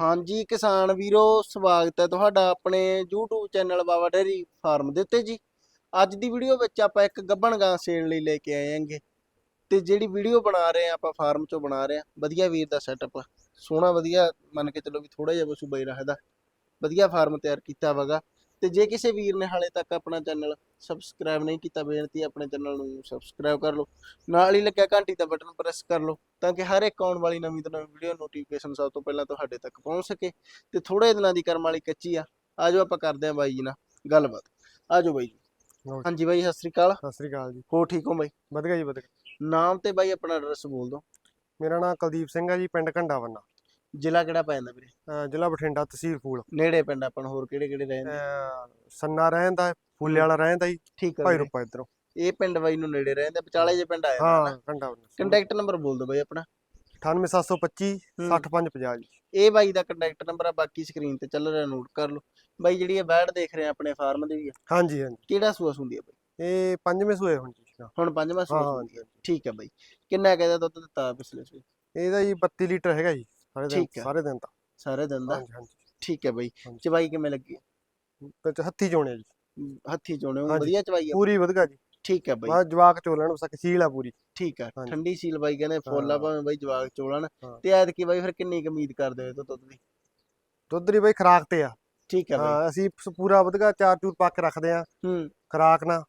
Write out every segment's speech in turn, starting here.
ਹਾਂਜੀ, ਕਿਸਾਨ ਵੀਰੋ, ਸਵਾਗਤ ਹੈ ਤੁਹਾਡਾ ਆਪਣੇ YouTube channel Baba dairy farm ਦੇ ਉੱਤੇ ਜੀ। ਅੱਜ ਦੀ ਵੀਡੀਓ ਵਿੱਚ ਆਪਾਂ ਇੱਕ ਗੱਬਣ ਗਾਂ ਸੇਣ ਲਈ ਲੈ ਕੇ ਆਏ ਹਾਂਗੇ। ਤੇ ਜਿਹੜੀ ਵੀਡੀਓ ਬਣਾ ਰਹੇ ਆ ਆਪਾਂ ਫਾਰਮ ਚੋਂ ਬਣਾ ਰਹੇ ਆ ਵਧੀਆ ਵੀਰ ਦਾ ਸੈਟਅਪ ਸੋਹਣਾ ਵਧੀਆ, ਮੰਨ ਕੇ ਚੱਲੋ ਵੀ ਥੋੜਾ ਜਿਹਾ ਪਸ਼ੂ ਬਈ ਰੱਖਦਾ ਵਧੀਆ ਫਾਰਮ ਤਿਆਰ ਕੀਤਾ ਵਗਾ ਤੇ ਜੇ ਕਿਸੇ ਵੀਰ ਨੇ ਹਾਲੇ ਤੱਕ ਆਪਣਾ ਚੈਨਲ ਸਬਸਕ੍ਰਾਈਬ ਨਹੀਂ ਕੀਤਾ ਬੇਨਤੀ ਆਪਣੇ ਚੈਨਲ ਨੂੰ ਸਬਸਕ੍ਰਾਈਬ ਕਰ ਲਓ। ਨਾਲ ਹੀ ਲੱਗਿਆ ਘੰਟੀ ਦਾ ਬਟਨ ਪ੍ਰੈਸ ਕਰ ਲਓ ਤਾਂ ਕਿ ਹਰ ਇੱਕ ਆਉਣ ਵਾਲੀ ਨਵੀਂ ਤੋਂ ਨਵੀਂ ਵੀਡੀਓ ਨੋਟੀਫਿਕੇਸ਼ਨ ਸਭ ਤੋਂ ਪਹਿਲਾਂ ਤੁਹਾਡੇ ਤੱਕ ਪਹੁੰਚ ਸਕੇ ਤੇ ਥੋੜੇ ਦਿਨਾਂ ਦੀ ਕਰਮ ਵਾਲੀ ਕੱਚੀ ਆ। ਆਜੋ ਆਪਾਂ ਕਰਦੇ ਆਂ ਬਾਈ ਜੀ ਨਾਲ ਗੱਲਬਾਤ। ਆਜੋ ਬਾਈ ਜੀ। ਹਾਂਜੀ ਬਾਈ ਸਤਿ ਸ੍ਰੀ ਅਕਾਲ। ਸਤਿ ਸ੍ਰੀ ਅਕਾਲ ਜੀ। ਹੋ ਠੀਕ ਹੋ ਬਾਈ? ਵਧੀਆ ਜੀ ਵਧੀਆ। ਨਾਮ ਤੇ ਬਾਈ ਆਪਣਾ ਐਡਰੈਸ ਬੋਲ ਦਿਓ। ਮੇਰਾ ਨਾਮ ਕੁਲਦੀਪ ਸਿੰਘ ਹੈ ਜੀ ਪਿੰਡ ਘੰਡਾਵੰਨਾ ਜ਼ਿਲ੍ਹਾ ਕਿਹੜਾ ਪੈ ਜਾਂਦਾ ਵੀਰੇ? ਅਹ ਜ਼ਿਲ੍ਹਾ ਬਠਿੰਡਾ ਤਹਿਸੀਲ ਫੂਲ। ਨੇੜੇ ਪਿੰਡ ਆਪਾਂ ਨੂੰ ਹੋਰ ਕਿਹੜੇ ਕਿਹੜੇ ਰਹਿੰਦੇ? ਅਹ ਸੰਨਾ ਰਹਿੰਦਾ ਹੈ, ਫੂਲੇ ਵਾਲਾ ਰਹਿੰਦਾ ਜੀ ਠੀਕ ਹੈ ਭਾਈ ਵੀਰੇ। ਰੂਪਾ ਇਧਰੋਂ। ਇਹ ਪਿੰਡ ਬਾਈ ਨੂੰ ਨੇੜੇ ਰਹਿੰਦੇ ਵਿਚਾਲੇ ਜੇ ਪਿੰਡ ਆਇਆ ਹਾਂ ਘੰਡਾਵੰਨਾ ਕੰਟੈਕਟ ਨੰਬਰ ਬੋਲ ਦਿਓ ਬਾਈ ਆਪਣਾ। 98725 ਹੂੰ। 6550 ਜੀ। ਇਹ ਬਾਈ ਦਾ ਕੰਟੈਕਟ ਨੰਬਰ ਆ ਬਾਕੀ ਸਕਰੀਨ ਤੇ ਚੱਲ ਰਿਹਾ ਨੋਟ ਕਰ ਲਓ। ਬਾਈ ਜਿਹੜੀ ਇਹ ਬੈਡ ਦੇਖ ਰਹੇ ਆ ਆਪਣੇ ਫਾਰਮ ਦੀ ਵੀ ਆ, ਹਾਂਜੀ ਹਾਂਜੀ। ਕਿਹੜਾ ਸੂਆ ਸੁੰਦੀ ਆ ਬਾਈ? ਇਹ ਪੰਜਵੇਂ ਸੂਏ ਹੁਣ ਜੀ ਹਾਂ ਹੁਣ ਪੰਜਵਾਂ ਸੂਆ ਹਾਂ, ਸੁੰਦੀ ਆ। ਠੀਕ ਹੈ ਬਾਈ। ਕਿੰਨਾ ਕਹਿਦਾ ਦੁੱਧ ਦਿੱਤਾ ਪਿਛਲੇ ਸੂਏ? ਇਹਦਾ ਜੀ 32 ਲੀਟਰ ਹੈਗਾ ਜੀ। ਸਾਰੇ ਦਿਨ ਠੀਕ ਹੈ। ਸਾਰੇ ਦਿਨ ਦਾ ਸਾਰੇ ਦਿਨ ਦਾ ਹਾਂਜੀ ਹਾਂਜੀ ਠੀਕ ਹੈ ਬਾਈ ਹਾਂਜੀ। ਚਵਾਈ ਕਿਵੇਂ ਲੱਗੀ ਵਿੱਚ ਹੱਥੀ ਚੋਣੇ ਜੀ ਹੱਥੀ ਚੋਣੇ ਹਾਂਜੀ। ਵਧੀਆ ਚਵਾਈ ਆ ਪੂਰੀ ਵਧੀਆ ਜੀ ਠੀਕ ਹੈ ਬਾਈ ਬਸ ਜਵਾਕ ਚੋਲਣ ਬਸ ਸੀਲ ਆ ਪੂਰੀ ਠੀਕ ਹੈ ਹਾਂਜੀ। ਠੰਡੀ ਸੀਲ ਬਾਈ ਕਹਿੰਦੇ ਫੁੱਲ ਆ ਹਾਂ। ਭਾਵੇਂ ਬਾਈ ਜਵਾਕ ਚੋਲਣ ਹਾਂ। ਤੇ ਐਤਕੀ ਬਾਈ ਫਿਰ ਕਿੰਨੀ ਕੁ ਉਮੀਦ ਕਰਦੇ ਹੋ ਦੁੱਧ ਦੀ ਦੁੱਧ ਦੀ ਬਈ ਖਰਾਕ ਤੇ ਆ ਠੀਕ ਹੈ ਬਾਈ ਹਾਂ ਅਸੀਂ ਸ- ਪੂਰਾ ਵਧੀਆ ਚਾਰ ਚੂਰ ਪਾ ਕੇ ਰੱਖਦੇ ਆ ਹੂੰ ਖਰਾਕ ਨਾ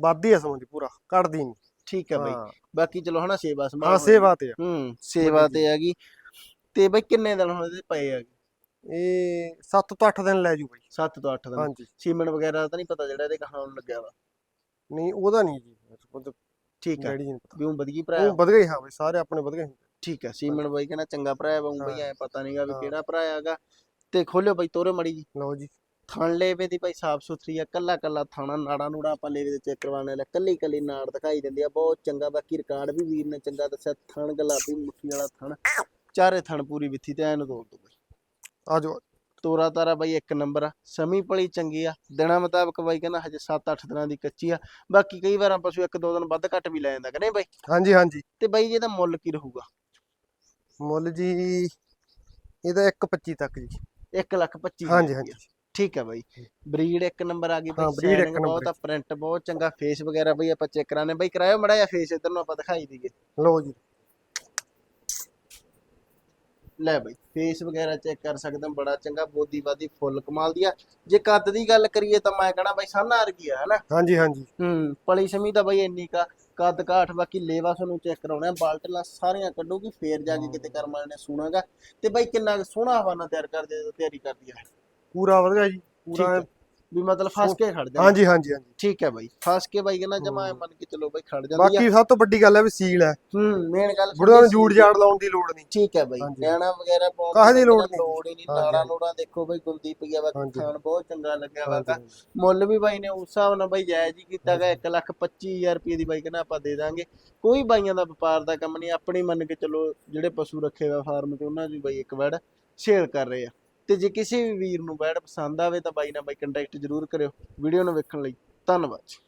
ਵੱਧਦੀ ਆ ਸਮਝ ਪੂਰਾ ਘਟਦੀ ਨਹੀਂ ਠੀਕ ਹੈ ਬਾਈ ਹਾਂ ਬਾਕੀ ਚਲੋ ਹਨਾ ਸੇਵਾ ਸੰਭਾਲ ਹਾਂ ਹੋ ਸੇਵਾ ਤੇ ਆ ਹੂੰ ਸੇਵਾ। ਤੇ ਹੈਗੀ ਤੇ ਬਾਈ ਕਿੰਨੇ ਦਿਨ ਹੁਣ ਇਹਦੇ ਪਏ ਹੈਗੇ ਇਹ 7 ਤੋਂ 8 ਦਿਨ ਲੈ ਜੂ ਬਈ। 7 ਤੋਂ 8 ਦਿਨ। ਹਾਂਜੀ। ਸੀਮਨ ਵਗੈਰਾ ਦਾ ਤਾਂ ਨਹੀਂ ਪਤਾ ਜਿਹੜਾ ਇਹਦੇ ਕਹਾਂ ਨੂੰ ਲੱਗਿਆ ਵਾ। ਨਹੀਂ ਉਹਦਾ ਨਹੀਂ ਜੀ। ਠੀਕ ਹੈ ਵੀ ਉਹ ਵਧੀਆ ਭਰਾ ਉਹ ਵਧ ਗਏ ਹਾਂ ਬਈ ਸਾਰੇ ਆਪਣੇ ਵਧ ਗਏ ਠੀਕ ਹੈ ਸੀਮਨ ਬਾਈ ਕਹਿੰਦਾ ਚੰਗਾ ਭਰਾ ਹੈ ਬਈ ਹਾਂ। ਐ ਪਤਾ ਨਹੀਂਗਾ ਵੀ। ਕਿਹੜਾ ਭਰਾ ਹੈਗਾ। ਤੇ ਖੋਲਿਓ ਬਾਈ ਤੋਰੇ ਮੜੀ ਜੀ। ਲਓ ਜੀ। ਥਣ ਲੇਵੇ ਦੀ ਭਾਈ ਸਾਫ਼ ਸੁਥਰੀ ਆ ਕੱਲਾ ਕੱਲਾ ਥਾਣਾ ਨਾੜਾ ਨੂੜਾ ਆਪਾਂ ਲੇਵੇ ਦੇ ਚੈੱਕ ਕਰਵਾਉਣੇ ਲੈ ਕੱਲੀ ਕੱਲੀ ਨਾੜ ਦਿਖਾਈ ਦਿੰਦੀ ਆ ਬਹੁਤ ਚੰਗਾ। ਬਾਕੀ ਰਿਕਾਰਡ ਵੀ ਵੀਰ ਨੇ ਚੰਗਾ ਦੱਸਿਆ ਥਣ ਗੁਲਾਬੀ ਮੁੱਠੀ ਵਾਲਾ ਥਣ। ਚਾਰੇ ਥਣ ਪੂਰੀ ਵਿੱਥੀ ਤੇ ਐਨ ਤੋੜ ਦੋ ਬਾਈ। ਆ ਜਾਓ। ਤੋਰਾ ਤਾਰਾ ਬਾਈ ਇੱਕ ਨੰਬਰ ਆ। ਸਮੀ ਪਲੀ ਚੰਗੀ ਆ। ਦਿਨਾਂ ਮੁਤਾਬਕ ਬਾਈ ਕਹਿੰਦਾ ਹਜੇ 7-8 ਦਿਨਾਂ ਦੀ ਕੱਚੀ ਆ। ਬਾਕੀ ਕਈ ਵਾਰ ਪਸ਼ੂ ਇੱਕ ਦੋ ਦਿਨ ਵੱਧ ਘੱਟ ਵੀ ਲੈ ਜਾਂਦਾ ਕਿ ਨਹੀਂ ਬਾਈ? ਹਾਂਜੀ ਹਾਂਜੀ। ਤੇ ਬਾਈ ਇਹਦਾ ਮੁੱਲ ਕੀ ਰਹੂਗਾ? ਮੁੱਲ ਜੀ ਇਹਦਾ 1.25 ਤੱਕ ਜੀ। 1 ਲੱਖ 25 ਹਾਂਜੀ ਹਾਂਜੀ। ਠੀਕ ਹੈ ਬਾਈ। ਬਰੀਡ ਇੱਕ ਨੰਬਰ ਆ ਗਈ ਬਾਈ। breed ਇੱਕ ਬਹੁਤ ਪ੍ਰਿੰਟ ਬਹੁਤ ਚੰਗਾ। ਫੇਸ ਵਗੈਰਾ ਬਈ ਆਪਾਂ ਚੈੱਕ ਕਰਾਣੇ ਬਾਈ ਕਰਾਇਓ ਮੜਾ ਜਿਹਾ ਫੇਸ ਇਧਰ ਨੂੰ ਆਪਾਂ ਦਿਖਾਈ ਦਈਏ। ਲਓ ਜੀ। ਲੈ ਬਾਈ ਫੇਸ ਵਗੈਰਾ ਚੈੱਕ ਕਰ ਸਕਦੇ ਬੜਾ ਚੰਗਾ ਬੋਦੀ ਬਾਦੀ ਫੁੱਲ ਕਮਾਲ ਦੀ ਆ। ਜੇ ਕੱਦ ਦੀ ਗੱਲ ਕਰੀਏ ਤਾਂ ਮੈਂ ਕਹਣਾ ਬਾਈ ਸਾਨਾ ਵਰਗੀ ਆ ਹਨਾ? ਹਾਂਜੀ ਹਾਂਜੀ। ਹੂੰ ਪਲੀ ਸਮੀ ਤਾਂ ਬਾਈ ਇੰਨੀ ਕਾ ਕੱਦ ਕਾਠ ਬਾਕੀ ਲੇਵਾ ਤੁਹਾਨੂੰ ਚੈੱਕ ਕਰਾਉਣਾ ਬਾਲਟਲਾਂ ਸਾਰੀਆਂ ਕੱਢੂਗੀ ਫੇਰ ਜਾ ਕੇ ਕਿਤੇ ਕਰਮ ਵਾਲੇ ਨੇ ਸੁਣਾਗਾ। ਤੇ ਬਾਈ ਕਿੰਨਾ ਸੋਹਣਾ ਹਵਾਨਾ ਤਿਆਰ ਕਰਦੇ ਤਿਆਰੀ ਕਰਦੀ ਆ। ਪੂਰਾ ਵਧੀਆ ਜੀ ਪੂਰਾ ਵੀ ਮਤਲਬ ਫਸ ਕੇ ਖੜ ਜਾ ਹਾਂਜੀ ਹਾਂਜੀ ਹਾਂਜੀ। ਠੀਕ ਹੈ ਬਾਈ। ਫਸ ਕੇ ਬਾਈ ਕਹਿੰਦਾ ਜਮਾ। ਮੰਨ ਕੇ ਚਲੋ ਬਾਈ ਖੜ ਜਾਂਦੀ ਆ। ਬਾਕੀ ਸਭ ਤੋਂ ਵੱਡੀ ਗੱਲ ਹੈ ਵੀ ਸੀਲ ਹੈ। ਹੂੰ ਮੇਨ ਗੱਲ ਗੁੜਾਂ ਨੂੰ ਜੂੜ ਜਾੜ ਲਾਉਣ ਦੀ ਲੋੜ ਨਹੀਂ। ਠੀਕ ਹੈ ਬਾਈ। ਨਿਆਣਾ ਵਗੈਰਾ ਪਾਉਣ ਕਾਹਦੀ ਦੀ ਲੋੜ ਨਹੀਂ। ਲੋੜ ਹੀ ਨਹੀਂ। ਨਾੜਾ। ਨੂੜਾ ਦੇਖੋ ਬਾਈ ਗੁਲਦੀ ਪਈਆ ਵਾ। ਖਾਣ ਬਹੁਤ ਚੰਗਾ ਲੱਗਿਆ ਵਾ ਮੁੱਲ ਵੀ ਬਾਈ ਨੇ ਉਸ ਹਿਸਾਬ ਨਾਲ ਬਾਈ ਜਾਇਜ਼ ਹੀ ਕੀਤਾ ਗਾ 1 ਲੱਖ 25000 ਰੁਪਏ ਦੀ ਬਾਈ ਕਹਿੰਦਾ ਆਪਾਂ ਦੇ ਦਾਂਗੇ। ਕੋਈ ਬਾਈਆਂ ਦਾ ਵਪਾਰ ਦਾ ਕੰਮ ਨਹੀਂ ਆਪਣੀ ਮੰਨ ਕੇ ਚੱਲੋ ਜਿਹੜੇ ਪਸ਼ੂ ਰੱਖੇ ਵਾ ਫਾਰਮ ਤੇ ਉਹਨਾਂ ਦੀ ਬਾਈ ਇੱਕ ਵੜ ਸੇਲ ਕਰ ਰਹੇ ਆ। ਤੇ ਜੇ ਕਿਸੇ ਵੀ ਵੀਰ ਨੂੰ ਬੈਡ ਪਸੰਦ ਆਵੇ ਤਾਂ ਬਾਈ ਨਾਲ ਬਾਈ ਕੰਟੈਕਟ ਜ਼ਰੂਰ ਕਰਿਓ। ਵੀਡੀਓ ਨੂੰ ਵੇਖਣ ਲਈ ਧੰਨਵਾਦ ਜੀ।